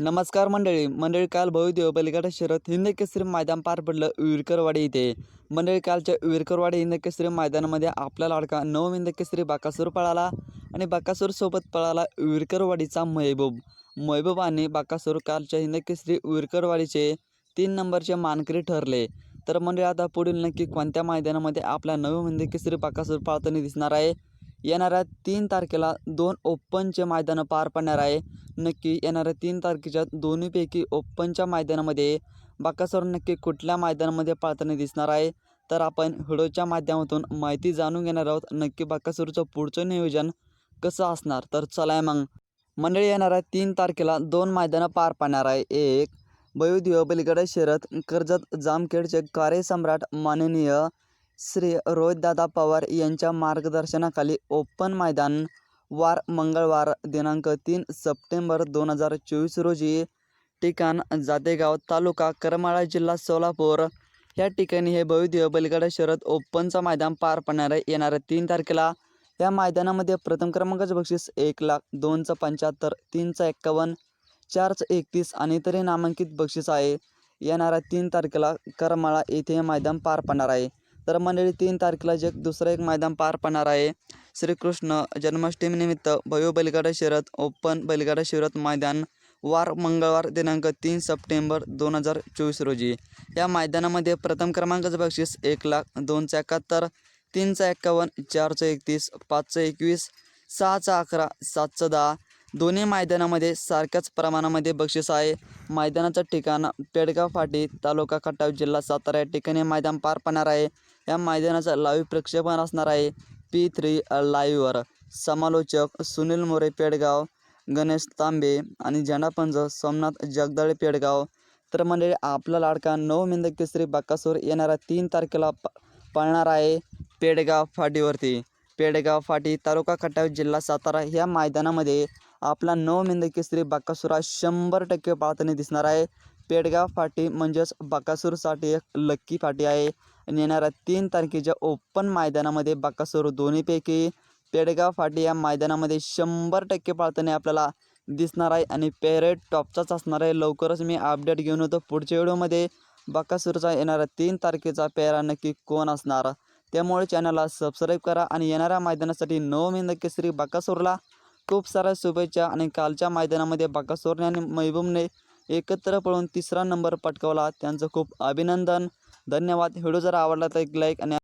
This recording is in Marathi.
नमस्कार मंडळी मंडळी काल भव्यदेव बलिगडा शहरात हिंद केसरी मैदान पार पडलं विरकरवाडी इथे. मंडळी कालच्या विरकरवाडी हिंद केसरी मैदानामध्ये आपला लाडका नवम हिंद केसरी बाकासूर पळाला आणि बाकासूरसोबत पळाला विरकरवाडीचा महबूब. महबूब आणि बाकासूर कालच्या हिंद केसरी विरकरवाडीचे तीन नंबरचे मानकरी ठरले. तर मंडळी आता पुढील नक्की कोणत्या मैदानामध्ये आपला नवम हिंद केसरी बाकासूर पाळताना दिसणार आहे? येणाऱ्या तीन तारखेला दोन ओपनचे मैदानं पार पडणार आहे. नक्की येणाऱ्या तीन तारखेच्या दोन्हीपैकी ओपनच्या मैदानामध्ये बाकासोर नक्की कुठल्या मैदानामध्ये पाळताना दिसणार आहे? तर आपण व्हिडिओच्या माध्यमातून माहिती जाणून घेणार आहोत. नक्की बाकासूरचं पुढचं नियोजन कसं असणार? तर चला मग. मंडळी येणाऱ्या तीन तारखेला दोन मैदानं पार पाडणार आहे. एक बयोदिव बलिगडा शरद कर्जत जामखेडचे कार्यसम्राट माननीय श्री रोहितदादा पवार यांच्या मार्गदर्शनाखाली ओपन मैदान वार मंगळवार दिनांक तीन सप्टेंबर दोन हजार चोवीस रोजी ठिकाण जातेगाव तालुका करमाळा जिल्हा सोलापूर. या ठिकाणी हे भव्यदिव्य बलिगडा शरद ओपनचं मैदान पार पडणार आहे. येणाऱ्या तीन तारखेला या मैदानामध्ये प्रथम क्रमांकाचं बक्षीस एक लाख दोनचं पंच्याहत्तर तीनचं एक्कावन्न चारचं एकतीस आणि तरी नामांकित बक्षीस आहे. येणाऱ्या तीन तारखेला करमाळा येथे हे मैदान पार पडणार आहे. तर मंडळी तीन तारखेला जे दुसरं एक मैदान पार पडणार आहे. श्रीकृष्ण जन्माष्टमीनिमित्त भयो बैलगाडा शर्यत ओपन बैलगाडा शिरत मैदान वार मंगळवार दिनांक तीन सप्टेंबर दोन हजार चोवीस रोजी. या मैदानामध्ये प्रथम क्रमांकाचं बक्षीस एक लाख दोनचं एकाहत्तर तीनचं एक्कावन्न चारचं एकतीस पाचचं एकवीस सहाचं अकरा सातचं दहा दोन्ही मैदानामध्ये सारख्याच प्रमाणामध्ये बक्षीस आहे. मैदानाचं ठिकाण पेडगाव फाटी तालुका खटाव जिल्हा सातारा या ठिकाणी मैदान पार पडणार आहे. या मैदानाचं लाईव्ह प्रक्षेपण असणार आहे. पी थ्री लाईव्हवर समालोचक सुनील मोरे पेडगाव गणेश तांबे आणि झेंडापंज सोमनाथ जगदाळे पेडगाव. तर मंडळी आपला लाडका नऊ मिंद केसरी बाकासूर येणाऱ्या तीन तारखेला प पळणार आहे पेडगाव फाटीवरती पेडगाव फाटी तालुका खटाव जिल्हा सातारा ह्या मैदानामध्ये आपला नऊ मिंद केसरी बाकासुरा शंभर टक्के पाळताना दिसणार आहे. पेडगाव फाटी म्हणजेच बाकासूरसाठी एक लक्की फाटी आहे. आणि येणाऱ्या तीन तारखेच्या ओपन मैदानामध्ये बाकासूर दोन्हीपैकी पेडगाव फाटी या मैदानामध्ये शंभर टक्के पाळताना आपल्याला दिसणार आहे. आणि पेरेड टॉपचाच असणार आहे. लवकरच मी अपडेट घेऊन होतो पुढच्या व्हिडिओमध्ये बाकासूरचा येणाऱ्या तीन तारखेचा पेरा नक्की कोण असणार? त्यामुळे चॅनलला सबस्क्राईब करा आणि येणाऱ्या मैदानासाठी नऊ केसरी बाकासोरला खूप साऱ्या शुभेच्छा आणि कालच्या मैदानामध्ये बाकासोरने आणि मैबूमने एकत्र पळून तिसरा नंबर पटकावला. त्यांचं खूप अभिनंदन. धन्यवाद. व्हिडिओ जर आवडला तर एक लाईक आणि